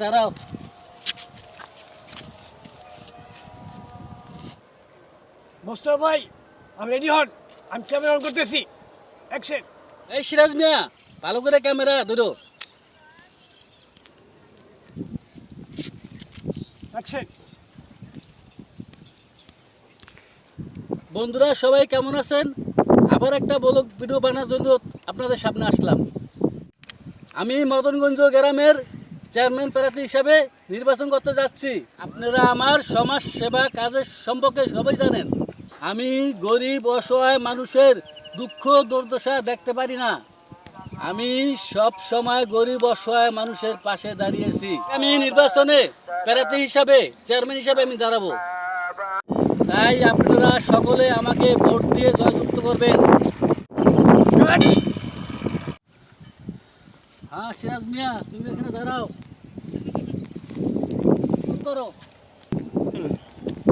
দাঁড়াও। ভাই আমি রেডি হন। আমি ক্যামেরা অন করতেছি। অ্যাকশন। এই সিরাজ মিয়া ভালো করে ক্যামেরা ধরো। বন্ধুরা সবাই কেমন আছেন? আবার একটা ব্লগ ভিডিও বানানোর জন্য আপনাদের সামনে আসলাম। আমি মদনগঞ্জ গ্রামের চেয়ারম্যান প্রার্থী হিসাবে নির্বাচন করতে যাচ্ছি। আপনারা আমার সমাজ সেবা কাজের সম্পর্কে সবাই জানেন। আমি গরিব অসহায় মানুষের দুঃখ দুর্দশা দেখতে পারি না। আমি সব সময় গরিব অসহায় মানুষের পাশে দাঁড়িয়েছি। আমি নির্বাচনে প্রার্থী হিসাবে চেয়ারম্যান হিসাবে আমি দাঁড়াবো। তাই আপনারা সকলে আমাকে ভোট দিয়ে জয়যুক্ত করবেন। হ্যাঁ সিরাজ মিয়া তুমি এখানে দাঁড়াও। করো।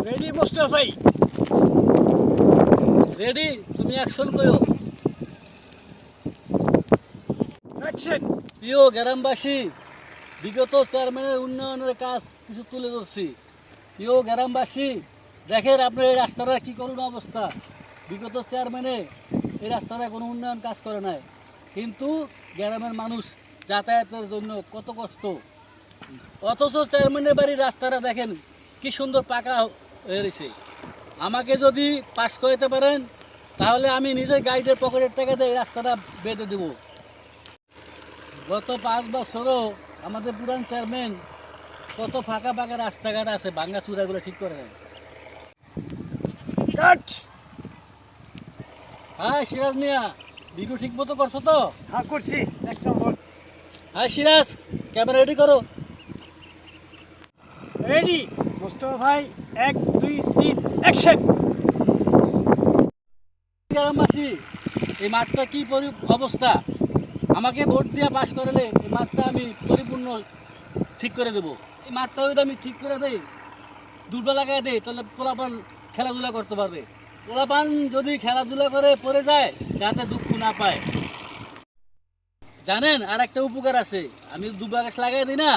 রেডি মোস্তফা ভাই? রেডি তুমি অ্যাকশন করো অ্যাকশন প্রিয় গ্রামবাসী, বিগত চেয়ারম্যানের উন্নয়নের কাজ কিছু তুলে ধরছি। প্রিয় গ্রামবাসী, দেখেন আপনার এই রাস্তাটা কী করুন অবস্থা। বিগত চেয়ারম্যানে এই রাস্তাটা কোনো উন্নয়ন কাজ করে নাই। কিন্তু গ্রামের মানুষ যাতায়াতের জন্য কত কষ্ট। অথচ চেয়ারম্যানের বাড়ির রাস্তাটা দেখেন কি সুন্দর পাকা হয়েছে আমাকে যদি পাস করাতে পারেন, তাহলে আমি নিজের গাইডের পকেটের টাকা দিয়ে এই রাস্তাটা বেঁধে দেবো। গত পাঁচ বছরও আমাদের পুরান চেয়ারম্যান কত ফাঁকা ফাঁকা রাস্তাঘাট আছে ভাঙ্গা চূড়াগুলো ঠিক করে কাট! হ্যাঁ সিরাজ মিয়া ভিডিও ঠিক মতো করছ তো? হ্যাঁ করছি এক নম্বর। হ্যাঁ সিরাজ ক্যামেরা রেডি করো। রেডি মোস্তফা ভাই এক দুই তিন অ্যাকশন গ্রামবাসী এই মাঠটা কি পরি অবস্থা? আমাকে ভোট দিয়ে পাশ করালে এই মাঠটা আমি পরিপূর্ণ ঠিক করে দেবো। এই মাঠটা যদি আমি ঠিক করে দেই দুটো লাগাই দেই তাহলে পোলাপান খেলাধুলা করতে পারবে। পোলাপান যদি খেলাধুলা করে পড়ে যায় যাতে দুঃখ না পায়। জানেন আর একটা উপকার আছে। আমি দুবা গাছ লাগাই দিই না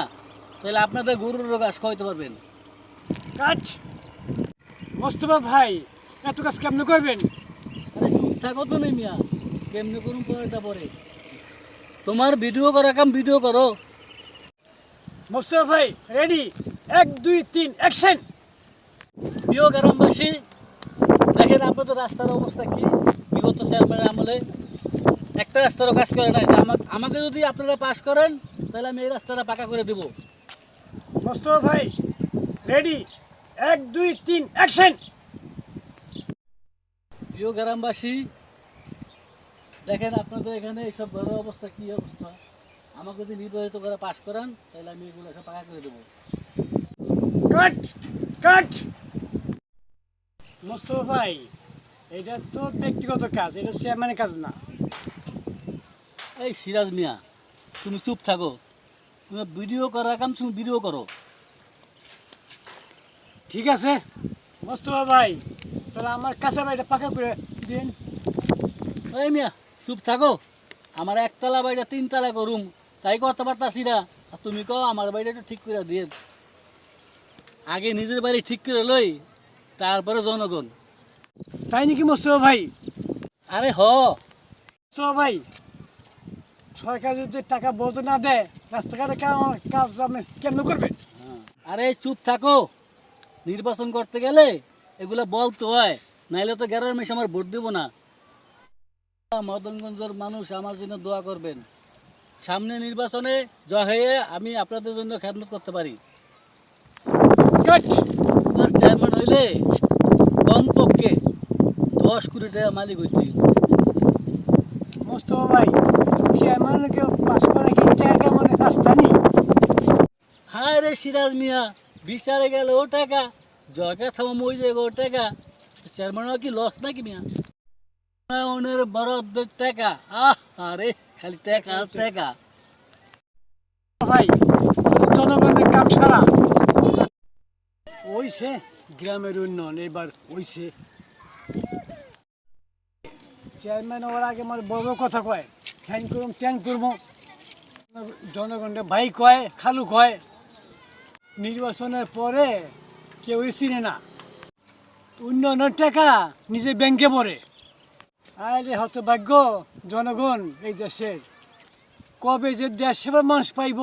তাহলে আপনাদের গরুর গাছ খাওয়াইতে পারবেন। কাট মোস্তফা ভাই এত কাজ কেমনে করবেন? আরে চুপ থাকো তো নেই মিয়া। কেমনি করুন পরেটা পরে। তোমার ভিডিও করা কাম ভিডিও করো। মোস্তফা ভাই রেডি এক দুই তিন অ্যাকশন প্রিয় গ্রামবাসী দেখেন আপনাদের রাস্তার অবস্থা কি? বিগত চেয়ারম্যানের আমলে একটা রাস্তারও কাজ করে নাই। আমাকে যদি আপনারা পাস করেন তাহলে আমি এই রাস্তাটা পাকা করে দেবো। মোস্তফা ভাই রেডি এক দুই তিন অ্যাকশন প্রিয় গ্রামবাসী দেখেন আপনাদের এখানে এইসব ঘরের অবস্থা কি অবস্থা? আমাকে যদি নির্বাচিত করে পাস করান তাহলে আমি এগুলো সব পাকা করে দেবো। কাট কাট। মোস্তফা ভাই এটা তো ব্যক্তিগত কাজ এটা চেয়ারম্যানের কাজ না। এই সিরাজ মিয়া তুমি চুপ থাকো। তুমি ভিডিও করার কাম তুমি ভিডিও করো। ঠিক আছে। মোস্তফা ভাই তাহলে আমার কাঁচা বাড়িটা পাকা করে দিন। এই মিয়া চুপ থাকো। আমার একতলা বাড়িটা তিনতলা করুম তাই করতে পারতাছি না। আর তুমি কও আমার বাড়িটা একটু ঠিক করে দিয়ে আগে নিজের বাড়ি ঠিক করে লই তারপরে জনগণ। তাই নাকি মোস্তফা ভাই? আরে হ। মোস্তফা ভাই সরকার যদি টাকা বলতে না দেয় রাস্তাঘাটে কাজ আপনি কেমন করবেন আরে চুপ থাকো। নির্বাচন করতে গেলে এগুলো বলতে হয়। নাইলে তো গ্যারের মেশে আমার ভোট দেবো না। মদনগঞ্জের মানুষ আমার জন্য দোয়া করবেন। সামনে নির্বাচনে জয় হয়ে আমি আপনাদের জন্য খেদমত করতে পারি। চেয়ারম্যান হইলে কমপক্ষে দশ কোটি টাকা মালিক হইতে। মোস্তফা ভাই চেয়ারম্যানকে পাস করে কি টাকা মানে রাস্তা নেই? হায় রে সিরাজ মিয়া বিচারে গেল ও টাকা জয়কা থামা মই যে ও টাকা। চেয়ারম্যান কি লস নাকি মিয়া? উন্নয়নের বরাদ্দের টাকা। আহ আরে খালি টেকা ভাই জনগণের কাম সারা। ওইছে গ্রামের উন্নয়ন এবার ওইছে চেয়ারম্যান হওয়ার আগে আমার বড় বড় কথা কয় ঠ্যাং করুম ট্যাং করব জনগণের ভাই কয় খালু কয় নির্বাচনের পরে কেউই চিনে না। উন্নয়নের টাকা নিজে ব্যাংকে পড়ে। আরে হতভাগ্য জনগণ এই দেশের। কবে যে দেশ সেবা মানুষ পাইব?